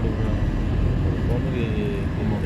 하고 그냥 마무리